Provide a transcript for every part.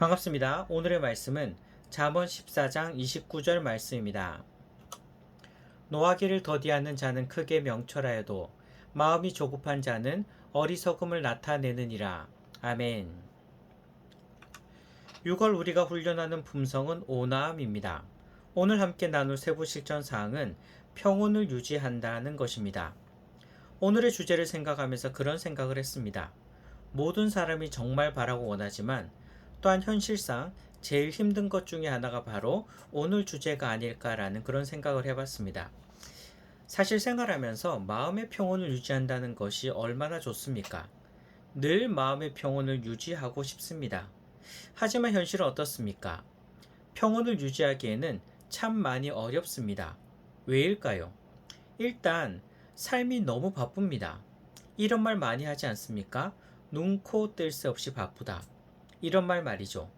반갑습니다. 오늘의 말씀은 잠언 14장 29절 말씀입니다. 노하기를 더디하는 자는 크게 명철하여도 마음이 조급한 자는 어리석음을 나타내느니라. 아멘. 6월 우리가 훈련하는 품성은 온화함입니다. 오늘 함께 나눌 세부 실전 사항은 평온을 유지한다는 것입니다. 오늘의 주제를 생각하면서 그런 생각을 했습니다. 모든 사람이 정말 바라고 원하지만 또한 현실상 제일 힘든 것 중에 하나가 바로 오늘 주제가 아닐까라는 그런 생각을 해봤습니다. 사실 생활하면서 마음의 평온을 유지한다는 것이 얼마나 좋습니까? 늘 마음의 평온을 유지하고 싶습니다. 하지만 현실은 어떻습니까? 평온을 유지하기에는 참 많이 어렵습니다. 왜일까요? 일단 삶이 너무 바쁩니다. 이런 말 많이 하지 않습니까? 눈, 코, 뜰 새 없이 바쁘다. 이런 말 말이죠.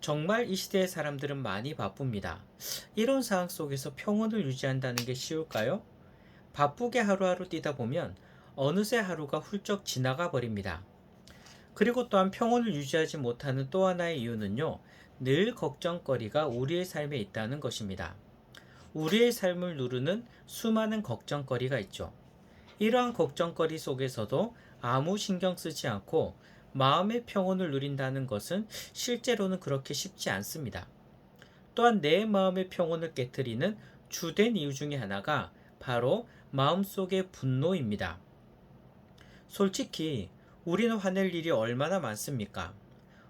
정말 이 시대의 사람들은 많이 바쁩니다. 이런 상황 속에서 평온을 유지한다는 게 쉬울까요? 바쁘게 하루하루 뛰다 보면 어느새 하루가 훌쩍 지나가 버립니다. 그리고 또한 평온을 유지하지 못하는 또 하나의 이유는요, 늘 걱정거리가 우리의 삶에 있다는 것입니다. 우리의 삶을 누르는 수많은 걱정거리가 있죠. 이러한 걱정거리 속에서도 아무 신경 쓰지 않고 마음의 평온을 누린다는 것은 실제로는 그렇게 쉽지 않습니다. 또한 내 마음의 평온을 깨뜨리는 주된 이유 중에 하나가 바로 마음속의 분노입니다. 솔직히 우리는 화낼 일이 얼마나 많습니까?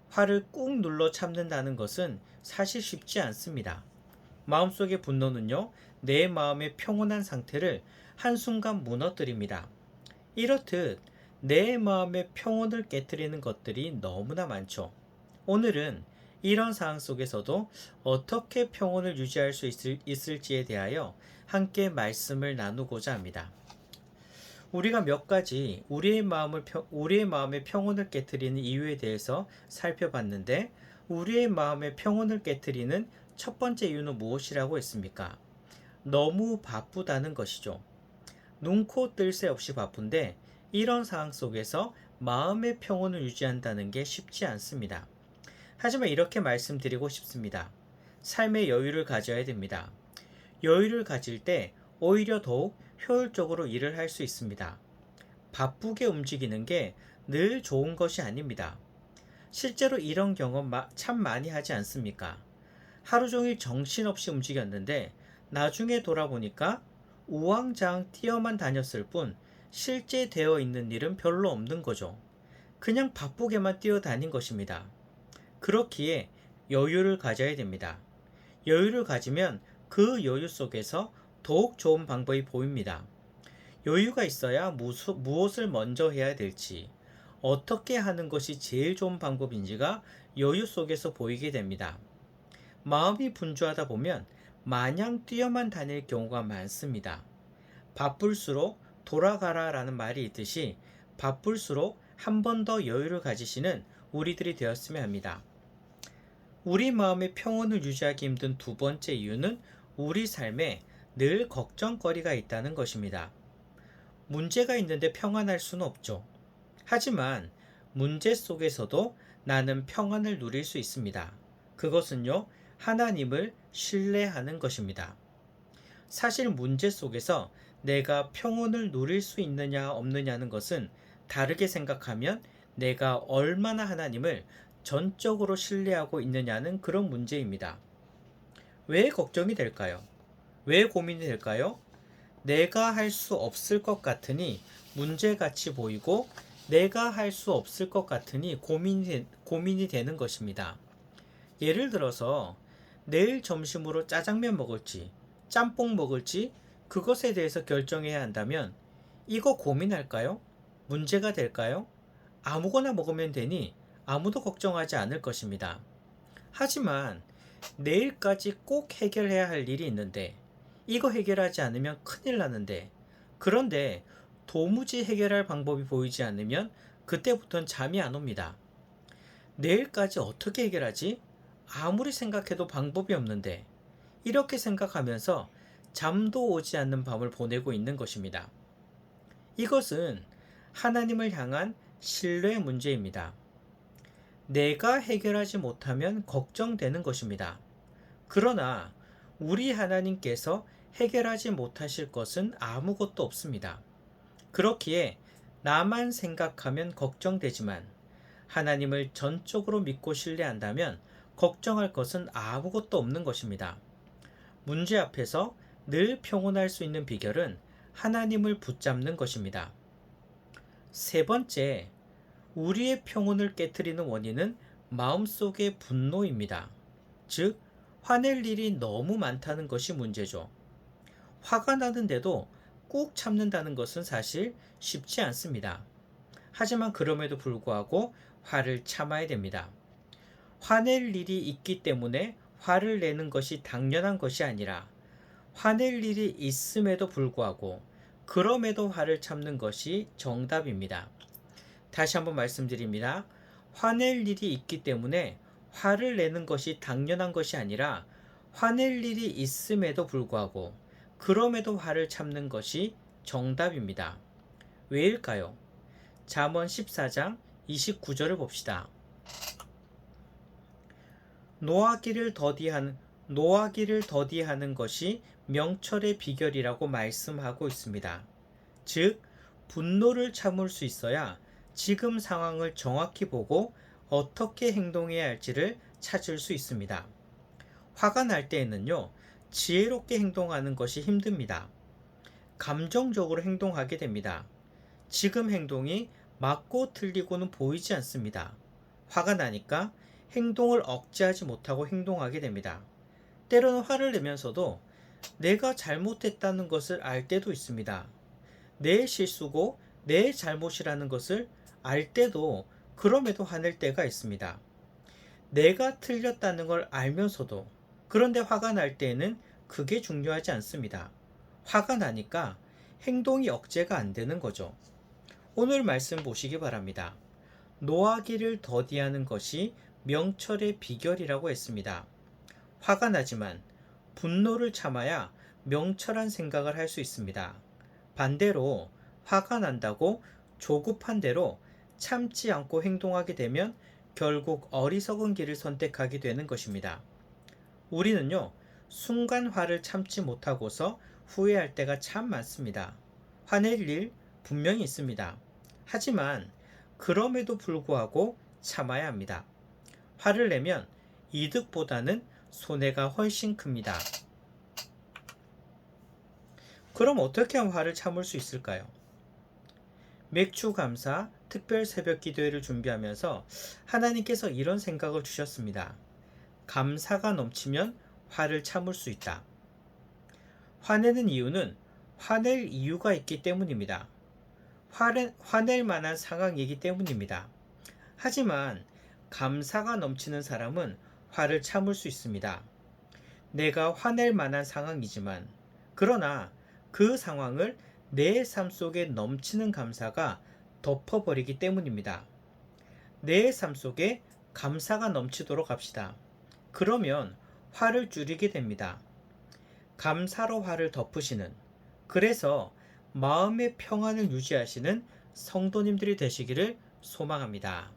화를 꾹 눌러 참는다는 것은 사실 쉽지 않습니다. 마음속의 분노는요, 내 마음의 평온한 상태를 한순간 무너뜨립니다. 이렇듯 내 마음의 평온을 깨뜨리는 것들이 너무나 많죠. 오늘은 이런 상황 속에서도 어떻게 평온을 유지할 수 있을, 있을 지에 대하여 함께 말씀을 나누고자 합니다. 우리가 몇 가지 우리의 마음을 우리의 마음의 평온을 깨뜨리는 이유에 대해서 살펴봤는데 우리의 마음의 평온을 깨뜨리는 첫 번째 이유는 무엇이라고 했습니까? 너무 바쁘다는 것이죠. 눈코 뜰 새 없이 바쁜데 이런 상황 속에서 마음의 평온을 유지한다는 게 쉽지 않습니다. 하지만 이렇게 말씀드리고 싶습니다. 삶의 여유를 가져야 됩니다. 여유를 가질 때 오히려 더욱 효율적으로 일을 할 수 있습니다. 바쁘게 움직이는 게 늘 좋은 것이 아닙니다. 실제로 이런 경험 참 많이 하지 않습니까? 하루 종일 정신없이 움직였는데 나중에 돌아보니까 우왕좌왕 뛰어만 다녔을 뿐 실제 되어 있는 일은 별로 없는 거죠. 그냥 바쁘게만 뛰어다닌 것입니다. 그렇기에 여유를 가져야 됩니다. 여유를 가지면 그 여유 속에서 더욱 좋은 방법이 보입니다. 여유가 있어야 무엇을 먼저 해야 될지, 어떻게 하는 것이 제일 좋은 방법인지가 여유 속에서 보이게 됩니다. 마음이 분주하다 보면 마냥 뛰어만 다닐 경우가 많습니다. 바쁠수록 돌아가라 라는 말이 있듯이 바쁠수록 한 번 더 여유를 가지시는 우리들이 되었으면 합니다. 우리 마음의 평온을 유지하기 힘든 두 번째 이유는 우리 삶에 늘 걱정거리가 있다는 것입니다. 문제가 있는데 평안할 수는 없죠. 하지만 문제 속에서도 나는 평안을 누릴 수 있습니다. 그것은요, 하나님을 신뢰하는 것입니다. 사실 문제 속에서 내가 평온을 누릴 수 있느냐 없느냐는 것은 다르게 생각하면 내가 얼마나 하나님을 전적으로 신뢰하고 있느냐는 그런 문제입니다. 왜 걱정이 될까요? 왜 고민이 될까요? 내가 할 수 없을 것 같으니 문제같이 보이고 내가 할 수 없을 것 같으니 고민이, 고민이 되는 것입니다. 예를 들어서 내일 점심으로 짜장면 먹을지 짬뽕 먹을지 그것에 대해서 결정해야 한다면 이거 고민할까요? 문제가 될까요? 아무거나 먹으면 되니 아무도 걱정하지 않을 것입니다. 하지만 내일까지 꼭 해결해야 할 일이 있는데 이거 해결하지 않으면 큰일 나는데 그런데 도무지 해결할 방법이 보이지 않으면 그때부터는 잠이 안 옵니다. 내일까지 어떻게 해결하지? 아무리 생각해도 방법이 없는데 이렇게 생각하면서 잠도 오지 않는 밤을 보내고 있는 것입니다. 이것은 하나님을 향한 신뢰의 문제입니다. 내가 해결하지 못하면 걱정되는 것입니다. 그러나 우리 하나님께서 해결하지 못하실 것은 아무것도 없습니다. 그렇기에 나만 생각하면 걱정되지만 하나님을 전적으로 믿고 신뢰한다면 걱정할 것은 아무것도 없는 것입니다. 문제 앞에서 늘 평온할 수 있는 비결은 하나님을 붙잡는 것입니다. 세 번째, 우리의 평온을 깨뜨리는 원인은 마음속의 분노입니다. 즉, 화낼 일이 너무 많다는 것이 문제죠. 화가 나는데도 꾹 참는다는 것은 사실 쉽지 않습니다. 하지만 그럼에도 불구하고 화를 참아야 됩니다. 화낼 일이 있기 때문에 화를 내는 것이 당연한 것이 아니라 화낼 일이 있음에도 불구하고 그럼에도 화를 참는 것이 정답입니다. 다시 한번 말씀드립니다. 화낼 일이 있기 때문에 화를 내는 것이 당연한 것이 아니라 화낼 일이 있음에도 불구하고 그럼에도 화를 참는 것이 정답입니다. 왜일까요? 잠언 14장 29절을 봅시다. 노하기를 더디하는 노하기를 더디하는 것이 명철의 비결이라고 말씀하고 있습니다. 즉 분노를 참을 수 있어야 지금 상황을 정확히 보고 어떻게 행동해야 할지를 찾을 수 있습니다. 화가 날 때에는요, 지혜롭게 행동하는 것이 힘듭니다. 감정적으로 행동하게 됩니다. 지금 행동이 맞고 틀리고는 보이지 않습니다. 화가 나니까 행동을 억제하지 못하고 행동하게 됩니다. 때로는 화를 내면서도 내가 잘못했다는 것을 알 때도 있습니다. 내 실수고 내 잘못이라는 것을 알 때도 그럼에도 화낼 때가 있습니다. 내가 틀렸다는 걸 알면서도 그런데 화가 날 때에는 그게 중요하지 않습니다. 화가 나니까 행동이 억제가 안 되는 거죠. 오늘 말씀 보시기 바랍니다. 노하기를 더디하는 것이 명철의 비결이라고 했습니다. 화가 나지만 분노를 참아야 명철한 생각을 할 수 있습니다. 반대로 화가 난다고 조급한 대로 참지 않고 행동하게 되면 결국 어리석은 길을 선택하게 되는 것입니다. 우리는요, 순간 화를 참지 못하고서 후회할 때가 참 많습니다. 화낼 일 분명히 있습니다. 하지만 그럼에도 불구하고 참아야 합니다. 화를 내면 이득보다는 손해가 훨씬 큽니다. 그럼 어떻게 하면 화를 참을 수 있을까요? 맥주 감사 특별 새벽 기도회를 준비하면서 하나님께서 이런 생각을 주셨습니다. 감사가 넘치면 화를 참을 수 있다. 화내는 이유는 화낼 이유가 있기 때문입니다. 화내, 화낼 만한 상황이기 때문입니다. 하지만 감사가 넘치는 사람은 화를 참을 수 있습니다. 내가 화낼 만한 상황이지만, 그러나 그 상황을 내 삶 속에 넘치는 감사가 덮어버리기 때문입니다. 내 삶 속에 감사가 넘치도록 합시다. 그러면 화를 줄이게 됩니다. 감사로 화를 덮으시는, 그래서 마음의 평안을 유지하시는 성도님들이 되시기를 소망합니다.